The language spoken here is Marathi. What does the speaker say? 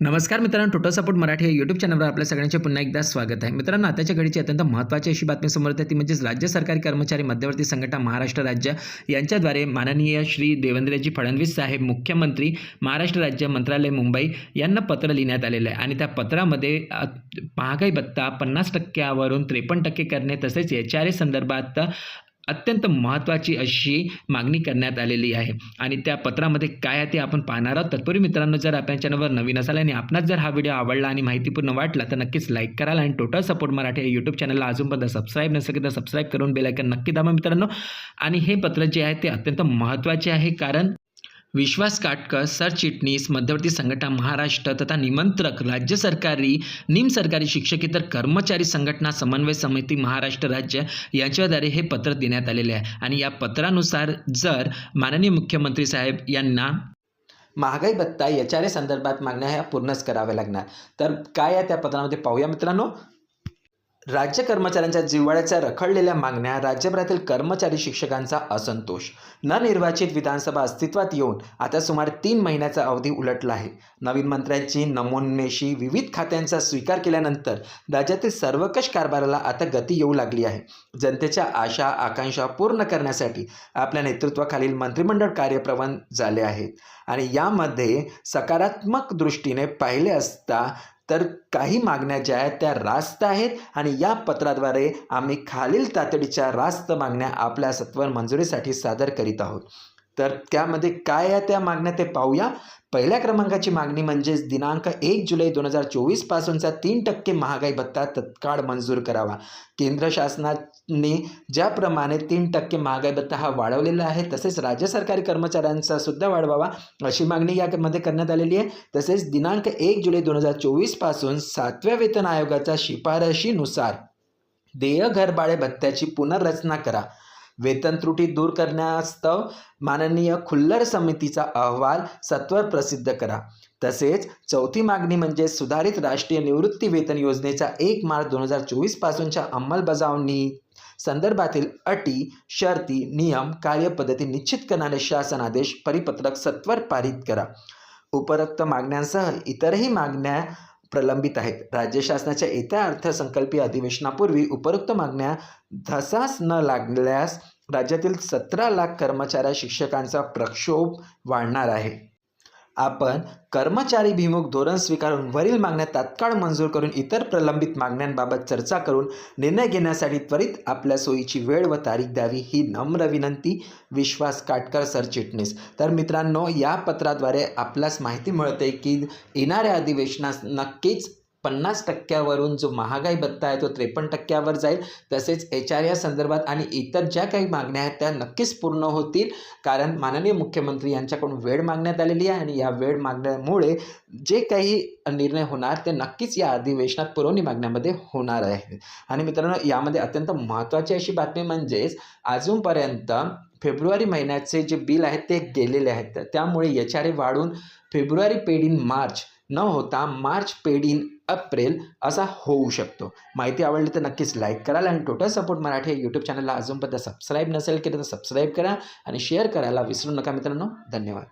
नमस्कार मित्रांनो टोटल सपोर्ट मराठी या यूट्यूब चॅनलवर आपल्या सगळ्यांचे पुन्हा एकदा स्वागत आहे. मित्रांनो आताच्या घडीची अत्यंत महत्त्वाची अशी बातमी समोर येते ती म्हणजेच राज्य सरकारी कर्मचारी मध्यवर्ती संघटना महाराष्ट्र राज्य यांच्याद्वारे माननीय श्री देवेंद्रजी फडणवीस साहेब मुख्यमंत्री महाराष्ट्र राज्य मंत्रालय मुंबई यांना पत्र लिहिण्यात आलेलं आहे. आणि त्या पत्रामध्ये महागाई भत्ता पन्नास टक्क्यावरून त्रेपन्न टक्के करणे तसेच एच आर ए संदर्भात अत्यंत महत्त्वाची अशी मागणी करण्यात आलेली आहे. आणि त्या पत्रामध्ये काय आहे ते आपण पाहणार आहोत. तत्पूर्वी मित्रांनो जर आपल्या चॅनलवर नवीन असाल आणि आपणास जर हा व्हिडिओ आवडला आणि माहितीपूर्ण वाटला तर नक्कीच लाईक कराल आणि टोटल सपोर्ट मराठी यूट्यूब चॅनलला अजूनपर्यंत सबस्क्राईब नसेल तर सबस्क्राईब करून बेलायकन नक्की दाबा मित्रांनो. आणि हे पत्र जे आहे ते अत्यंत महत्त्वाचे आहे कारण विश्वास काटकर सरचिटणीस मध्यवर्ती संघटना महाराष्ट्र तथा निमंत्रक राज्य सरकारी निम सरकारी शिक्षकेतर कर्मचारी संघटना समन्वय समिती महाराष्ट्र राज्य यांच्याद्वारे हे पत्र देण्यात आलेले आहे. आणि या पत्रानुसार जर माननीय मुख्यमंत्री साहेब यांना महागाई भत्ता याच्या संदर्भात मागण्या ह्या पूर्णच कराव्या लागणार. तर काय आहे त्या पत्रामध्ये पाहूया मित्रांनो. राज्य कर्मचाऱ्यांच्या जिव्हाळ्याच्या रखडलेल्या मागण्या राज्यभरातील कर्मचारी शिक्षकांचा असंतोष. न निर्वाचित विधानसभा अस्तित्वात येऊन आता सुमारे तीन महिन्याचा अवधी उलटला आहे. नवीन मंत्र्यांची नमोन्मेषी विविध खात्यांचा स्वीकार केल्यानंतर राज्यातील सर्वकष कारभाराला आता गती येऊ लागली आहे. जनतेच्या आशा आकांक्षा पूर्ण करण्यासाठी आपल्या नेतृत्वाखालील मंत्रिमंडळ कार्यप्रवण झाले आहेत. आणि यामध्ये सकारात्मक दृष्टीने पाहिले असता तर काही मागण्या ज्या आहेत त्या रास्त आहेत आणि या पत्राद्वारे आम्ही खालील तातडीच्या रास्त मागण्या आपल्या सत्वर मंजुरीसाठी सादर करीत आहोत. तर त्यामध्ये काय आहे त्या मागण्या ते पाहूया. पहिल्या क्रमांकाची मागणी म्हणजेच दिनांक एक जुलै दोन हजार चोवीस पासूनचा तीन टक्के महागाई भत्ता तत्काळ मंजूर करावा. केंद्र शासनाने ज्याप्रमाणे तीन टक्के महागाई भत्ता हा वाढवलेला आहे तसेच राज्य सरकारी कर्मचाऱ्यांचा सुद्धा वाढवावा अशी मागणी यामध्ये करण्यात आलेली आहे. तसेच दिनांक एक जुलै दोन हजार चोवीसपासून सातव्या वेतन आयोगाच्या शिफारशीनुसार देय घरभाडे भत्त्याची पुनर्रचना करा. वेतन त्रुटी दूर करण्यास्तव माननीय खुल्लर समितीचा अहवाल सत्वर प्रसिद्ध करा. तसेच चौथी मागणी म्हणजे सुधारित राष्ट्रीय निवृत्ती वेतन योजनेच्या एक मार्च दोन हजार चोवीस पासूनच्या अंमलबजावणी संदर्भातील अटी शर्ती नियम कार्यपद्धती निश्चित करणारे शासन आदेश परिपत्रक सत्वर पारित करा. उपरोक्त मागण्यांसह इतरही मागण्या प्रलंबित आहेत. राज्य शासनाच्या येत्या अर्थसंकल्पीय अधिवेशनापूर्वी उपरोक्त मागण्या धसास न लागल्यास राज्यातील सतरा लाख कर्मचाऱ्या शिक्षकांचा प्रक्षोभ वाढणार आहे. आपण कर्मचारी भिमुख धोरण स्वीकारून वरील मागण्या तात्काळ मंजूर करून इतर प्रलंबित मागण्यांबाबत चर्चा करून निर्णय घेण्यासाठी त्वरित आपल्या सोयीची वेळ व तारीख द्यावी ही नम्र विनंती. विश्वास काटकर सरचिटणीस तर मित्रांनो या पत्राद्वारे आपल्यास माहिती मिळते की येणाऱ्या अधिवेशनास नक्कीच पन्नास टक्क्यावरून जो महागाई भत्ता आहे तो त्रेपन्न टक्क्यावर जाईल. तसेच एच आर या संदर्भात आणि इतर ज्या काही मागण्या आहेत त्या नक्कीच पूर्ण होतील. कारण माननीय मुख्यमंत्री यांच्याकडून वेळ मागण्यात आलेली आहे आणि या वेळ मागण्यामुळे जे काही निर्णय होणार ते नक्कीच या अधिवेशनात पुरवणी मागण्यामध्ये होणार आहे. आणि मित्रांनो यामध्ये अत्यंत महत्त्वाची अशी बातमी म्हणजेच अजूनपर्यंत फेब्रुवारी महिन्याचे जे बिल आहेत ते गेलेले आहेत. त्यामुळे एच आर ए वाढून फेब्रुवारी पेड इन मार्च न होता मार्च पेड इन एप्रिल असा होऊ शकतो. माहिती आवडली तर नक्कीच लाईक कराल आणि टोटल सपोर्ट मराठी यूट्यूब चॅनलला अजूनपर्यंत सबस्क्राईब नसेल केलं तर सबस्क्राईब करा आणि शेअर करायला विसरू नका मित्रांनो. धन्यवाद.